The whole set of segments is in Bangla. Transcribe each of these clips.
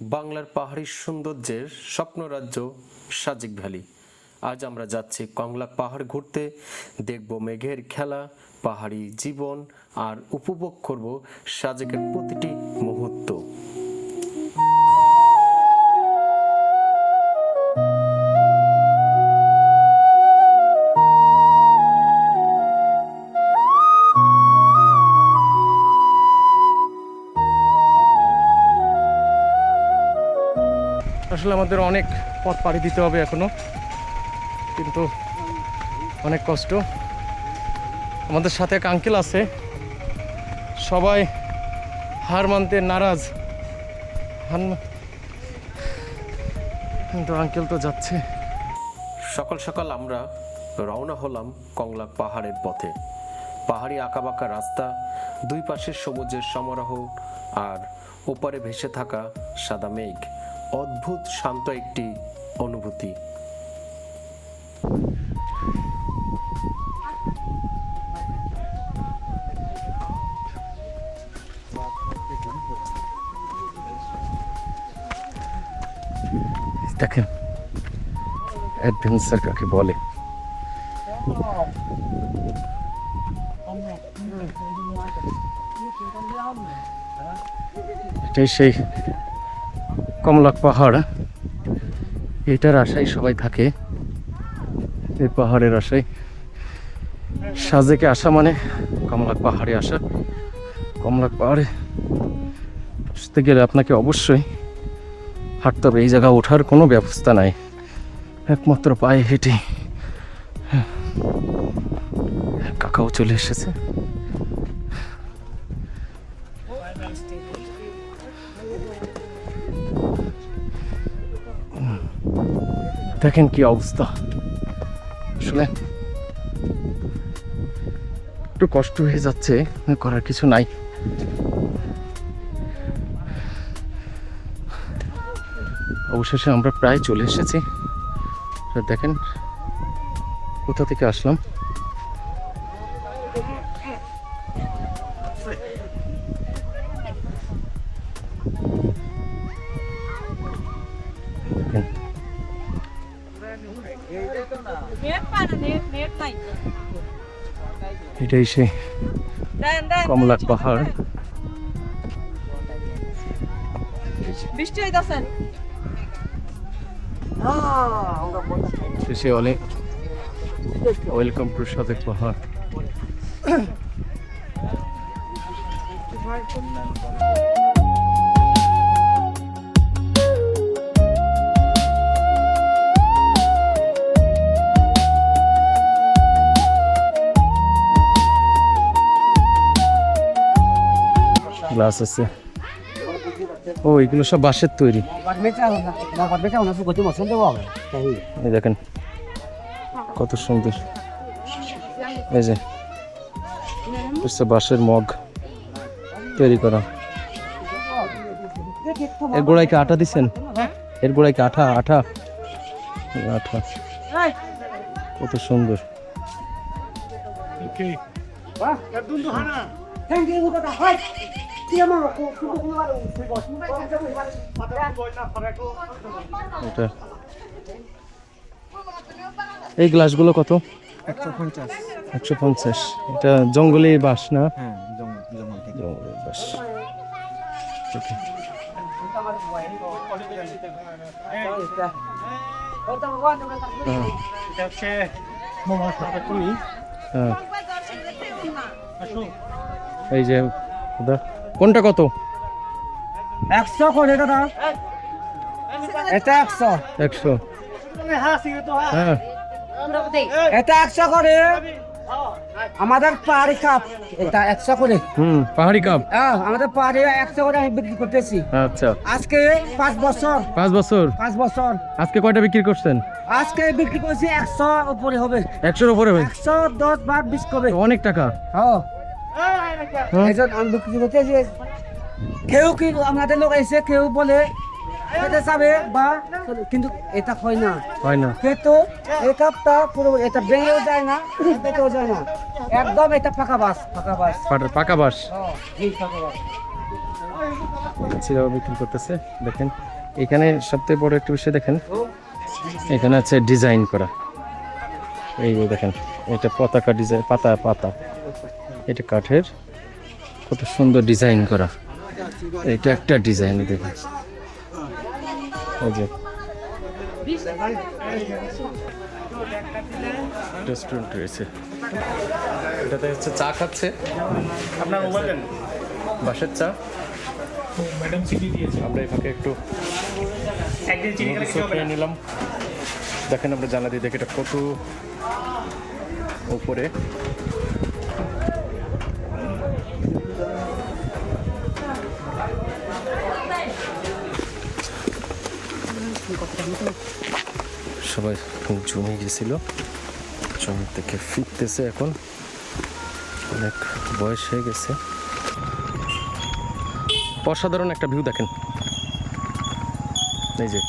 বাংলার পাহাড়ি সৌন্দর্যের স্বপ্নরাজ্য সাজিক ভ্যালি। আজ আমরা যাচ্ছি কংলা পাহাড় ঘুরতে, দেখব মেঘের খেলা, পাহাড়ি জীবন আর উপভোগ করব সাজেকের প্রতিটি মুহূর্ত। আসলে আমাদের অনেক পথ পাড়ি দিতে হবে এখনও। কিন্তু অনেক কষ্ট। আমাদের সাথে এক আঙ্কেল আছে। সবাই হার মানতে নারাজ। হার কিন্তু আঙ্কেল তো যাচ্ছে। সকাল সকাল আমরা রওনা হলাম কংলা পাহাড়ের পথে। পাহাড়ি আঁকাবাঁকা রাস্তা, দুই পাশে সবুজের সমারোহ আর ওপারে ভেসে থাকা সাদা মেঘ। অদ্ভুত শান্ত একটি অনুভূতি। দেখেন অ্যাডভেঞ্চার কাকে বলে। এটাই সেই কমলাক পাহাড়, এটার আশায় সবাই থাকে। এই পাহাড়ের আশায়। সাজেকে আসা মানে কমলাক পাহাড়ে আসা। কমলাক পাহাড়ে আসতে গেলে আপনাকে অবশ্যই হাঁটতে হবে। এই জায়গা ওঠার কোনো ব্যবস্থা নাই। একমাত্র পায়ে হেঁটে। হ্যাঁ। কাকাও চলে এসেছে। দেখেন কি অবস্থা। আসলে একটু কষ্ট হয়ে যাচ্ছে করার কিছু নাই। অবশেষে আমরা প্রায় চলে এসেছি। দেখেন কোথা থেকে আসলাম? দেখেন, এটাই দেন কমলাক পাহাড়। বৃষ্টি হইতাছেন শেষে অনেক ওয়েলকাম টু সাদেক পাহাড়। গ্লাস আছে। ও এগুলো সব বাঁশের তৈরি। এই দেখেন কত সুন্দর। এই যে বাঁশের মগ তৈরি করা। এর গোড়ায় কি আটা দিছেন? এর গোড়ায় কি আঠা? আঠা? আঠা। কত সুন্দর। এটা এই গ্লাসগুলো কত? একশো পঞ্চাশ। একশো পঞ্চাশ। এটা জঙ্গলি বাস না? হ্যাঁ জঙ্গল হ্যাঁ। এই যে দাদা, কোনটা কত? একশো করে দাদা? এটা একশো। একশো। হ্যাঁ। এটা একশো করে আমাদের পাহাড়ি কাপ। এটা একশো করে হুম পাহাড়ি কাপ। হ্যাঁ আমাদের পাহাড়ি একশো করে আমি বিক্রি করতেছি। আচ্ছা। আজকে পাঁচ বছর। পাঁচ বছর? পাঁচ বছর। আজকে কয়টা বিক্রি করছেন? আজকে বিক্রি করছি একশো উপরে হবে। একশোর উপরে ভাই একশো দশ বার বিশ কবে? অনেক টাকা। হ্যাঁ। হ্যাঁ? আমি বিক্রি করতেছি কেউ কি আমাদের লোক এসে কেউ বলে এটা যাবে বা কিন্তু এটা হয় না। হয় না। কিন্তু এই কাপটা পুরো এটা ভেঙেও যায় না বেঁকেও যায় না। একদম এটা ফাঁকা বাস ফাঁকা বাস। পাকা এই ফাঁকা বাস। চিরাও বিক্রি করতেছে? দেখেন এখানে সবথেকে বড় একটা বিষয় দেখেন। এখানে আছে ডিজাইন করা। এই দেখেন এটা পতাকা ডিজাইন পাতা পাতা। এটা কাঠের। কত সুন্দর ডিজাইন করা। এটা একটা ডিজাইন দেখুন। রেস্টুরেন্ট রয়েছে। এটাতে হচ্ছে চা খাচ্ছে। আপনার মোবাইল বাসের চা। ম্যাডাম সিটি দিয়েছে। আমরা এই ফাঁকে একটু নিলাম। দেখেন আমরা জানা দিই দেখে এটা কত উপরে। সবাই খুব জমে গেছিল। জমি থেকে ফিরতেছে এখন। অনেক বয়স হয়ে গেছে। অসাধারণ একটা ভিউ দেখেন। এই যে।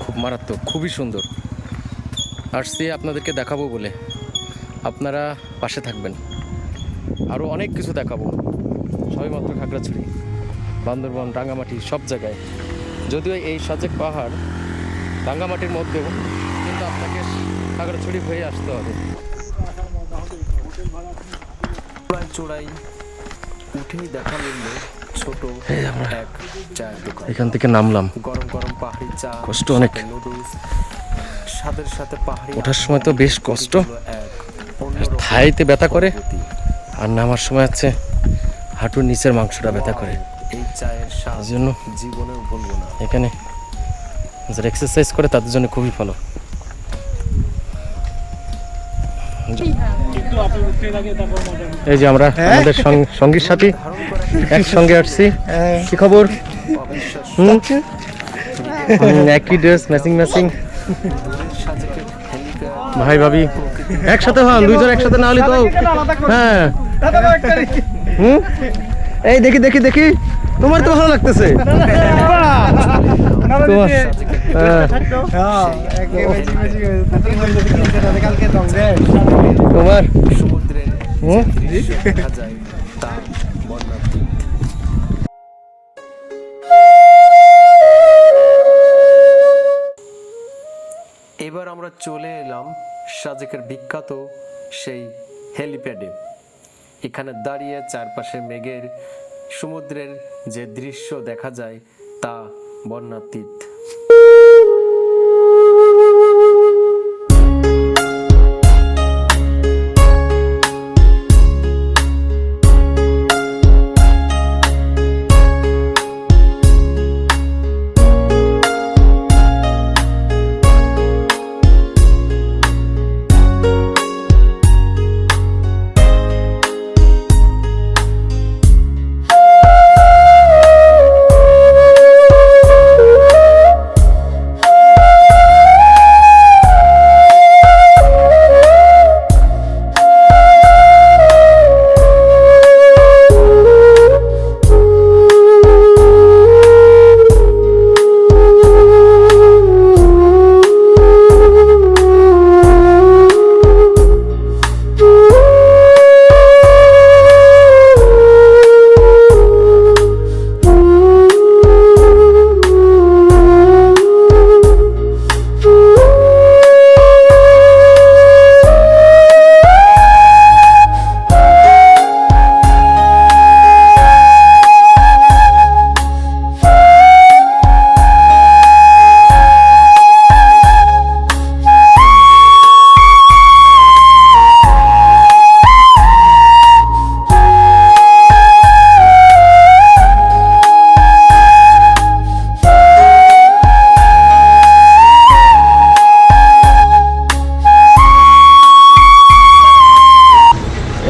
খুব মারাত্মক, খুবই সুন্দর। আসছি আপনাদেরকে দেখাবো বলে। আপনারা পাশে থাকবেন। আরও অনেক কিছু দেখাবো। সবেমাত্র খাগড়াছড়ি। বান্দরবন রাঙ্গামাটি সব জায়গায়। যদিও এই সাজেক পাহাড় রাঙ্গামাটির মধ্যেও কিন্তু আপনাকে খাগড়াছড়ি হয়ে আসতে হবে। চূড়ায় চূড়াই উঠেই দেখা মিলল ছোট এক চায়ের দোকান। এখান থেকে নামলাম। গরম গরম পাহাড়ি চা কষ্ট অনেক। স্বাদের সাথে পাহাড়ি ওঠার সময় তো বেশ কষ্ট। থাইতে ব্যথা করে। আর নামার সময় হচ্ছে হাঁটুর নিচের মাংসটা ব্যথা করে। চায়ের স্বাদ জন্য জীবনেও ভুলবো না। এখানে যারা এক্সারসাইজ করে তাদের জন্য খুবই ভালো। এই যে আমরা আমাদের সং- সঙ্গীর সাথী একসঙ্গে আসছি। কি খবর? হুম, একই ড্রেস ম্যাচিং ম্যাচিং ভাই ভাবি একসাথে হন দুইজন একসাথে না হলে তো হ্যাঁ। হুম? এই দেখি দেখি দেখি। তোমার তো ভালো লাগতেছে। তোমার হ্যাঁ, এবার আমরা চলে এলাম সাজেকের বিখ্যাত সেই হেলিপ্যাডে। এখানে দাঁড়িয়ে চারপাশে মেঘের সমুদ্রের যে দৃশ্য দেখা যায় তা বর্ণাতীত।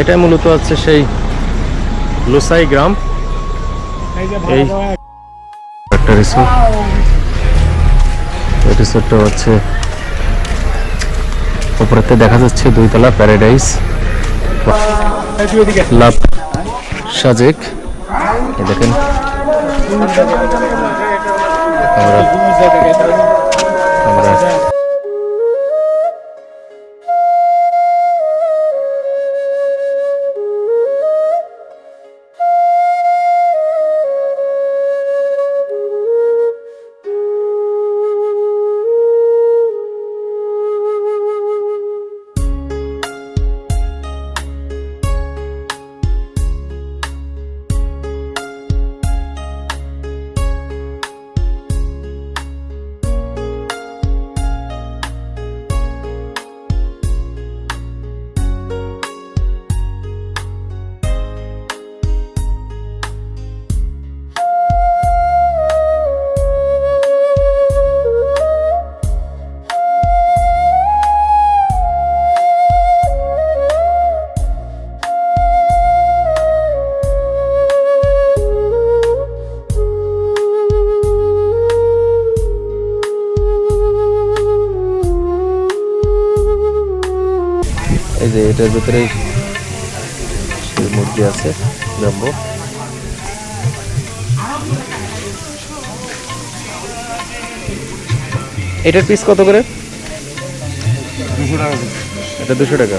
এটা মূলত হচ্ছে সেই লোসাই গ্রাম। এই একটা রিসোর্ট রিসোর্টটা হচ্ছে উপরেতে দেখা যাচ্ছে দুইতলা প্যারাডাইস লাভ সাজেক। দেখেন। আমরা আমরা এটার ভিতরে মুরগি আছে জাম্বো এটার পিস কত করে? এটা দুশো টাকা।